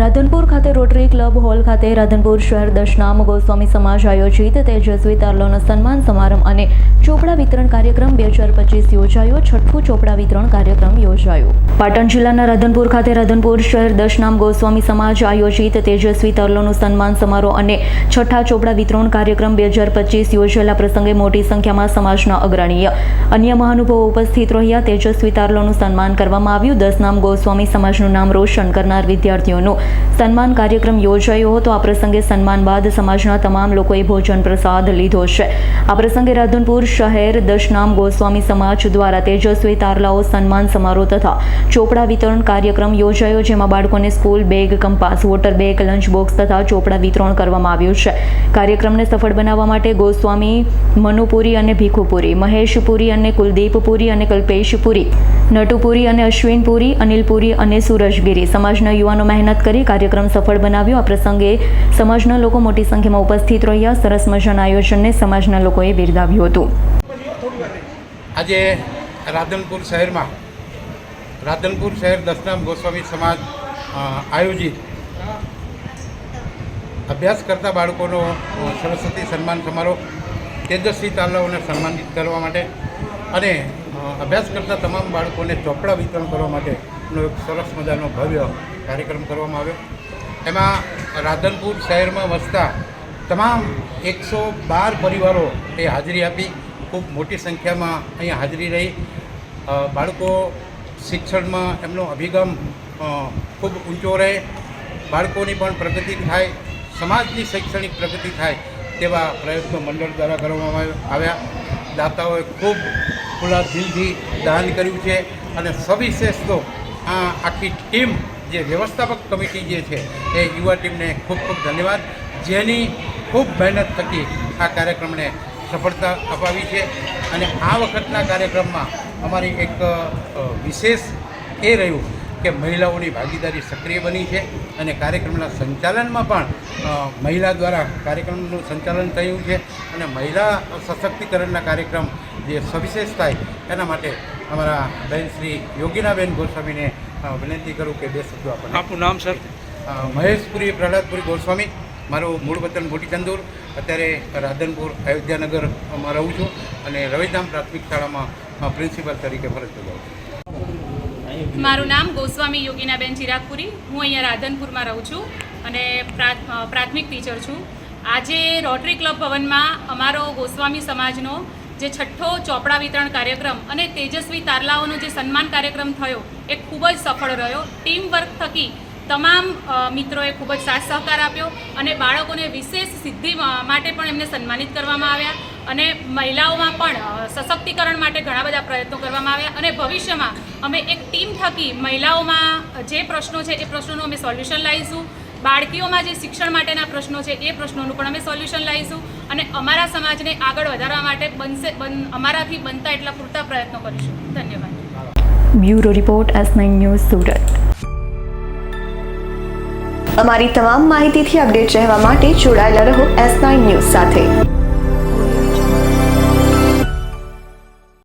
રાધનપુર ખાતે rotary club hall ખાતે રાધનપુર શહેર દશનામ ગોસ્વામી સમાજ આયોજિત તેજસ્વી તારલોનો સન્માન સમારંભ અને ચોપડા વિતરણ કાર્યક્રમ બે હજાર પચીસ યોજાયો. છઠ્ઠું ચોપડા વિતરણ કાર્યક્રમ યોજાયો. પાટણ જિલ્લાના રાધનપુર ખાતે રાધનપુર શહેર દશનામ ગોસ્વામી સમાજ આયોજિત તેજસ્વી તરલોનો સન્માન સમારોહ અને છઠ્ઠા ચોપડા વિતરણ કાર્યક્રમ બે હજાર પચીસ યોજાયેલા પ્રસંગે મોટી સંખ્યામાં સમાજના અગ્રણીય અન્ય મહાનુભાવો ઉપસ્થિત રહ્યા. તેજસ્વી તારલોનું સન્માન કરવામાં આવ્યું. દશનામ ગોસ્વામી સમાજનું નામ રોશન કરનાર વિદ્યાર્થીઓનું સન્માન કાર્યક્રમ યોજાયો હતો. આ પ્રસંગે સન્માન બાદ સમાજના તમામ લોકોએ ભોજન પ્રસાદ લીધો છે. આ પ્રસંગે રાધનપુર શહેર દશનામ ગોસ્વામી સમાજ દ્વારા તેજસ્વી તારલાઓ સન્માન સમારોહ તથા ચોપડા વિતરણ કાર્યક્રમ યોજાયો, જેમાં બાળકોને school bag, compass, water bag, lunch box તથા ચોપડા વિતરણ કરવામાં આવ્યું છે. કાર્યક્રમને સફળ બનાવવા માટે ગોસ્વામી મનુપુરી અને ભીખુપુરી, મહેશપુરી અને કુલદીપપુરી અને કલ્પેશપુરી, નટુપુરી અને અશ્વિનપુરી, અનિલપુરી અને સુરજગીરી સમાજના યુવાનો મહેનત કરી કાર્યક્રમ સફળ બનાવ્યો. આ પ્રસંગે સમાજના લોકો મોટી સંખ્યામાં ઉપસ્થિત રહ્યા. સરસ મજાના આયોજનને સમાજના લોકોએ બિરદાવ્યું હતું. આજે રાધનપુર શહેરમાં, રાધનપુર શહેર દસનામ ગોસ્વામી સમાજ આયોજિત અભ્યાસ કરતા બાળકોનો સરસ્વતી સન્માન સમારોહ તેજસ્વી તાલાઓને સન્માનિત કરવા માટે અને અભ્યાસ કરતા તમામ બાળકોને ચોપડા વિતરણ કરવા માટેનો એક સરસ મજાનો ભવ્ય કાર્યક્રમ કરવામાં આવ્યો. એમાં રાધનપુર શહેરમાં વસતા તમામ એકસો બાર પરિવારો એ હાજરી આપી, ખૂબ મોટી સંખ્યામાં અહીંયા હાજરી રહી. બાળકો શિક્ષણમાં એમનો અભિગમ ખૂબ ઊંચો રહે. બાળકોની પણ પ્રગતિ થાય, સમાજની શૈક્ષણિક પ્રગતિ થાય તેવા પ્રયત્નો મંડળ દ્વારા કરવામાં આવ્યા. દાતાઓએ ખૂબ ખુલ્લા દિલથી દાન કર્યું છે અને સવિશેષ તો આ આખી ટીમ જે વ્યવસ્થાપક કમિટી જે છે, એ યુવા ટીમને ખૂબ ખૂબ ધન્યવાદ. જેની ખૂબ મહેનત થકી આ કાર્યક્રમને સફળતા અપાવી છે. અને આ વખતના કાર્યક્રમમાં અમારી એક વિશેષ એ રહ્યું કે મહિલાઓની ભાગીદારી સક્રિય બની છે અને કાર્યક્રમના સંચાલનમાં પણ મહિલા દ્વારા કાર્યક્રમનું સંચાલન થયું છે. અને મહિલા સશક્તિકરણના કાર્યક્રમ જે સવિશેષ થાય એના માટે અમારા બહેન શ્રી યોગીનાબેન ગોસ્વામીને વિનંતી કરું કે બે શબ્દો આપણને. આપનું નામ સર? મહેશપુરી પ્રહલાદપુરી ગોસ્વામી મારું મૂળ વતન મોટી ચંદુર અત્યારે રાધનપુર અયોધ્યાનગરમાં રહું છું અને રવિધામ પ્રાથમિક શાળામાં પ્રિન્સિપલ તરીકે ફરજ બજાવું છું. મારું નામ ગોસ્વામી યોગીનાબેન ચિરાગપુરી. હું અહીંયા રાધનપુરમાં રહું છું અને પ્રા- પ્રાથમિક ટીચર છું. આજે રોટરી ક્લબ ભવનમાં અમારો ગોસ્વામી સમાજનો જે છઠ્ઠો ચોપડા વિતરણ કાર્યક્રમ અને તેજસ્વી તારલાઓનો જે સન્માન કાર્યક્રમ થયો, એ ખૂબ જ સફળ રહ્યો. ટીમ વર્ક થકી તમામ મિત્રોએ ખૂબ જ સાથ સહકાર આપ્યો અને બાળકોને વિશેષ સિદ્ધિ માટે પણ એમને સન્માનિત કરવામાં આવ્યા અને મહિલાઓમાં પણ સશક્તિકરણ માટે ઘણા બધા પ્રયત્નો કરવામાં આવ્યા અને ભવિષ્યમાં અમે એક ટીમ થકી મહિલાઓમાં જે પ્રશ્નો છે, એ પ્રશ્નોનું અમે સોલ્યુશન લાવીશું. બાળકીઓમાં જે શિક્ષણ માટેના પ્રશ્નો છે એ પ્રશ્નોનું પણ અમે સોલ્યુશન લાવીશું અને અમારા સમાજને આગળ વધારવા માટે બનશે, બન, અમારાથી બનતા એટલા પૂરતા પ્રયત્નો કરીશું. ધન્યવાદ. Bureau report S nine news Surat. અમારી તમામ માહિતીથી અપડેટ રહેવા માટે જોડાયેલા રહો એસ નાઇન ન્યૂઝ સાથે.